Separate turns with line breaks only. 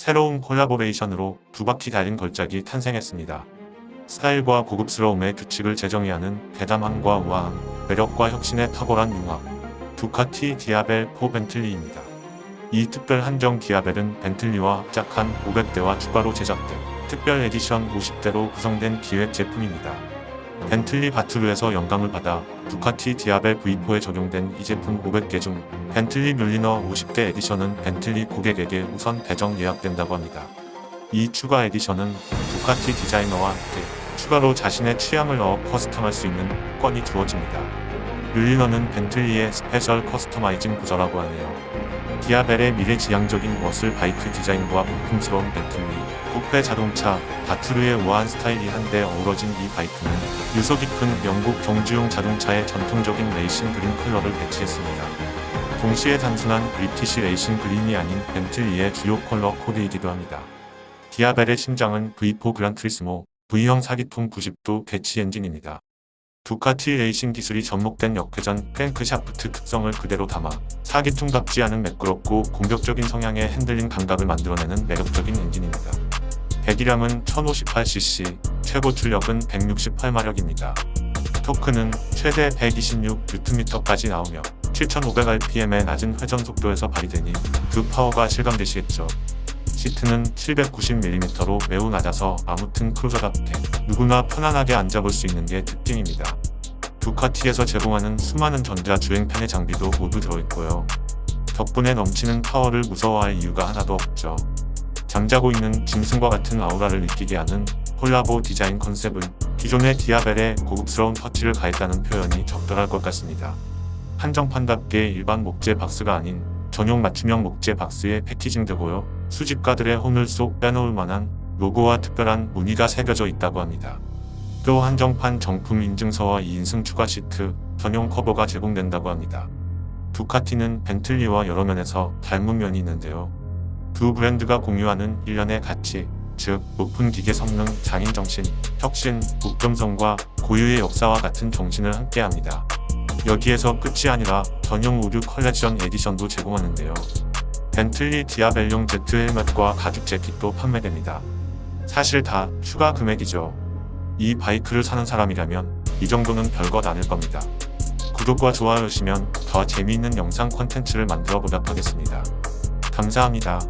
새로운 콜라보레이션으로 두 바퀴 달린 걸작이 탄생했습니다. 스타일과 고급스러움의 규칙을 재정의하는 대담함과 우아함, 매력과 혁신의 탁월한 융합. 두카티 디아벨 4 벤틀리입니다. 이 특별 한정 디아벨은 벤틀리와 합작한 500대와 추가로 제작된 특별 에디션 50대로 구성된 기획 제품입니다. 벤틀리 바투르에서 영감을 받아 두카티 디아벨 V4에 적용된 이 제품 500개 중 벤틀리 뮬리너 50대 에디션은 벤틀리 고객에게 우선 배정 예약된다고 합니다. 이 추가 에디션은 두카티 디자이너와 함께 추가로 자신의 취향을 넣어 커스텀할 수 있는 권이 주어집니다. 뮬리너는 벤틀리의 스페셜 커스터마이징 부저라고 하네요. 디아벨의 미래지향적인 머슬 바이크 디자인과 부품스러운 벤틀리, 쿠페 자동차, 바투르의 우아한 스타일이 한데 어우러진 이 바이크는 유서 깊은 영국 경주용 자동차의 전통적인 레이싱 그린 컬러를 배치했습니다. 동시에 단순한 브리티시 레이싱 그린이 아닌 벤틀리의 주요 컬러 코드이기도 합니다. 디아벨의 심장은 V4 그란트리스모 V형 사기통 90도 개치 엔진입니다. 두카티 레이싱 기술이 접목된 역회전 크랭크샤프트 특성을 그대로 담아 사기통답지 않은 매끄럽고 공격적인 성향의 핸들링 감각을 만들어내는 매력적인 엔진입니다. 배기량은 1058cc, 최고 출력은 168마력입니다. 토크는 최대 126Nm까지 나오며 7500rpm의 낮은 회전 속도에서 발휘되니 그 파워가 실감되시겠죠. 시트는 790mm로 매우 낮아서 아무튼 크루저답게 누구나 편안하게 앉아볼 수 있는 게 특징입니다. 두카티에서 제공하는 수많은 전자 주행편의 장비도 모두 들어있고요. 덕분에 넘치는 파워를 무서워할 이유가 하나도 없죠. 잠자고 있는 짐승과 같은 아우라를 느끼게 하는 콜라보 디자인 컨셉은 기존의 디아벨에 고급스러운 터치를 가했다는 표현이 적절할 것 같습니다. 한정판답게 일반 목재 박스가 아닌 전용 맞춤형 목재 박스에 패키징되고요. 수집가들의 혼을 쏙 빼놓을 만한 로고와 특별한 무늬가 새겨져 있다고 합니다. 또 한정판 정품 인증서와 2인승 추가 시트, 전용 커버가 제공된다고 합니다. 두카티는 벤틀리와 여러 면에서 닮은 면이 있는데요. 두 브랜드가 공유하는 일련의 가치, 즉 높은 기계 성능, 장인 정신, 혁신, 국금성과 고유의 역사와 같은 정신을 함께합니다. 여기에서 끝이 아니라 전용 우류 컬렉션 에디션도 제공하는데요. 벤틀리 디아벨용 제트 헬멧과 가죽 재킷도 판매됩니다. 사실 다 추가 금액이죠. 이 바이크를 사는 사람이라면 이 정도는 별것 아닐 겁니다. 구독과 좋아요시면 더 재미있는 영상 콘텐츠를 만들어 보도록 하겠습니다. 감사합니다.